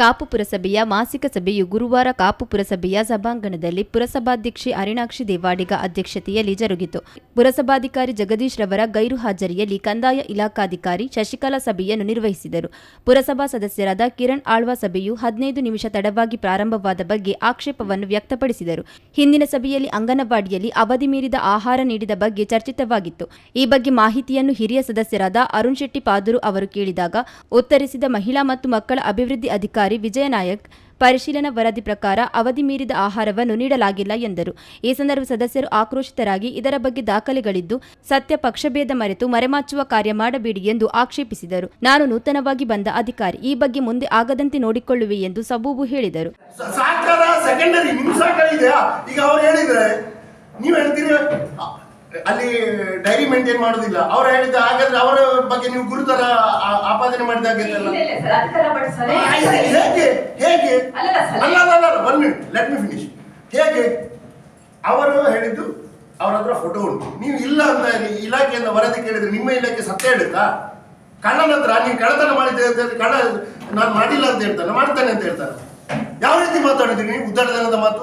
ಕಾಪು ಪುರಸಭೆಯ ಮಾಸಿಕ ಸಭೆಯು ಗುರುವಾರ ಕಾಪು ಪುರಸಭೆಯ ಸಭಾಂಗಣದಲ್ಲಿ ಪುರಸಭಾಧ್ಯಕ್ಷೆ ಅರಿಣಾಕ್ಷಿ ದೇವಾಡಿಗ ಅಧ್ಯಕ್ಷತೆಯಲ್ಲಿ ಜರುಗಿತು. ಪುರಸಭಾಧಿಕಾರಿ ಜಗದೀಶ್ ರವರ ಗೈರು ಹಾಜರಿಯಲ್ಲಿ ಕಂದಾಯ ಇಲಾಖಾಧಿಕಾರಿ ಶಶಿಕಲಾ ಸಭೆಯನ್ನು ನಿರ್ವಹಿಸಿದರು. ಪುರಸಭಾ ಸದಸ್ಯರಾದ ಕಿರಣ್ ಆಳ್ವ ಸಭೆಯು ಹದಿನೈದು ನಿಮಿಷ ತಡವಾಗಿ ಪ್ರಾರಂಭವಾದ ಬಗ್ಗೆ ಆಕ್ಷೇಪವನ್ನು ವ್ಯಕ್ತಪಡಿಸಿದರು. ಹಿಂದಿನ ಸಭೆಯಲ್ಲಿ ಅಂಗನವಾಡಿಯಲ್ಲಿ ಅವಧಿ ಮೀರಿದ ಆಹಾರ ನೀಡಿದ ಬಗ್ಗೆ ಚರ್ಚಿತವಾಗಿತ್ತು. ಈ ಬಗ್ಗೆ ಮಾಹಿತಿಯನ್ನು ಹಿರಿಯ ಸದಸ್ಯರಾದ ಅರುಣ್ ಶೆಟ್ಟಿ ಪಾದೂರು ಅವರು ಕೇಳಿದಾಗ, ಉತ್ತರಿಸಿದ ಮಹಿಳಾ ಮತ್ತು ಮಕ್ಕಳ ಅಭಿವೃದ್ಧಿ ಅಧಿಕಾರಿ ವಿಜಯ ನಾಯಕ್, ಪರಿಶೀಲನಾ ವರದಿ ಪ್ರಕಾರ ಅವಧಿ ಮೀರಿದ ಆಹಾರವನ್ನು ನೀಡಲಾಗಿಲ್ಲ ಎಂದರು. ಈ ಸಂದರ್ಭ ಸದಸ್ಯರು ಆಕ್ರೋಶಿತರಾಗಿ ಇದರ ಬಗ್ಗೆ ದಾಖಲೆಗಳಿದ್ದು, ಸತ್ಯ ಪಕ್ಷಭೇದ ಮರೆತು ಮರೆಮಾಚುವ ಕಾರ್ಯ ಮಾಡಬೇಡಿ ಎಂದು ಆಕ್ಷೇಪಿಸಿದರು. ನಾನು ನೂತನವಾಗಿ ಬಂದ ಅಧಿಕಾರಿ, ಈ ಬಗ್ಗೆ ಮುಂದೆ ಆಗದಂತೆ ನೋಡಿಕೊಳ್ಳುವೆ ಎಂದು ಸಬೂಬು ಹೇಳಿದರು. ಈಗ ಅವ್ರು ಹೇಳಿದ್ರೆ, ನೀವು ಹೇಳ್ತೀರಿ ಅಲ್ಲಿ ಡೈರಿ ಮೇಂಟೈನ್ ಮಾಡೋದಿಲ್ಲ. ಅವ್ರು ಹೇಳಿದ ಹಾಗಾದ್ರೆ ಅವರ ಬಗ್ಗೆ ನೀವು ಗುರುತರ ಆಪಾದನೆ ಮಾಡಿದಾಗ ಇಲ್ಲ, ಇಲ್ಲ, ಸರ್, ಅಧಿಕಾರ ಪಡಿಸದೆ. ಹೇಗೆ? ಹೇಗೆ? ಅಲ್ಲ ಅಲ್ಲ ಅಲ್ಲ one minute let me finish ಹೇಗೆ? ಅವರು ಹೇಳಿದ್ದು ಅವ್ರ ಹತ್ರ ಫೋಟೋ ಉಂಟು. ನೀವು ಇಲ್ಲ ಅಂತ ಈ ಇಲಾಖೆಯಿಂದ ವರದಿ ಕೇಳಿದ್ರೆ ನಿಮ್ಮ ಇಲಾಖೆ ಸತ್ಯ ಹೇಳುತ್ತಾ? ಕಳ್ಳನ ಹತ್ರ ನೀವು ಕಳ್ಳತನ ಮಾಡಿದ್ದೆ ಅಂತ ಹೇಳಿ ಕಳ್ಳ ನಾನು ಮಾಡಿಲ್ಲ ಅಂತ ಹೇಳ್ತಾನೆ ಮಾಡ್ತಾನೆ ಅಂತ ಹೇಳ್ತಾನೆ. ಯಾವ ರೀತಿ ಮಾತಾಡಿದ್ರಿ ನೀವು? ಉದ್ದಾಟತನದ ಮಾತು?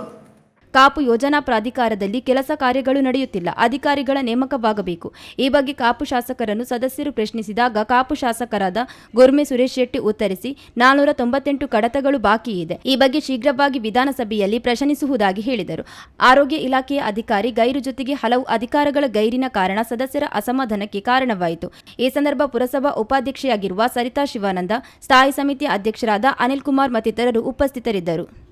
ಕಾಪು ಯೋಜನಾ ಪ್ರಾಧಿಕಾರದಲ್ಲಿ ಕೆಲಸ ಕಾರ್ಯಗಳು ನಡೆಯುತ್ತಿಲ್ಲ. ಅಧಿಕಾರಿಗಳ ನೇಮಕವಾಗಬೇಕು. ಈ ಬಗ್ಗೆ ಕಾಪು ಶಾಸಕರನ್ನು ಸದಸ್ಯರು ಪ್ರಶ್ನಿಸಿದಾಗ ಕಾಪು ಶಾಸಕರಾದ ಗೊರ್ಮೆ ಸುರೇಶ್ ಶೆಟ್ಟಿ ಉತ್ತರಿಸಿ, ನಾನೂರ ತೊಂಬತ್ತೆಂಟು ಕಡತಗಳು ಬಾಕಿ ಇದೆ. ಈ ಬಗ್ಗೆ ಶೀಘ್ರವಾಗಿ ವಿಧಾನಸಭೆಯಲ್ಲಿ ಪ್ರಶ್ನಿಸುವುದಾಗಿ ಹೇಳಿದರು. ಆರೋಗ್ಯ ಇಲಾಖೆಯ ಅಧಿಕಾರಿ ಗೈರು ಜೊತೆಗೆ ಹಲವು ಅಧಿಕಾರಗಳ ಗೈರಿನ ಕಾರಣ ಸದಸ್ಯರ ಅಸಮಾಧಾನಕ್ಕೆ ಕಾರಣವಾಯಿತು. ಈ ಸಂದರ್ಭ ಪುರಸಭಾ ಉಪಾಧ್ಯಕ್ಷೆಯಾಗಿರುವ ಸರಿತಾ ಶಿವಾನಂದ, ಸ್ಥಾಯಿ ಸಮಿತಿ ಅಧ್ಯಕ್ಷರಾದ ಅನಿಲ್ ಕುಮಾರ್ ಮತ್ತಿತರರು ಉಪಸ್ಥಿತರಿದ್ದರು.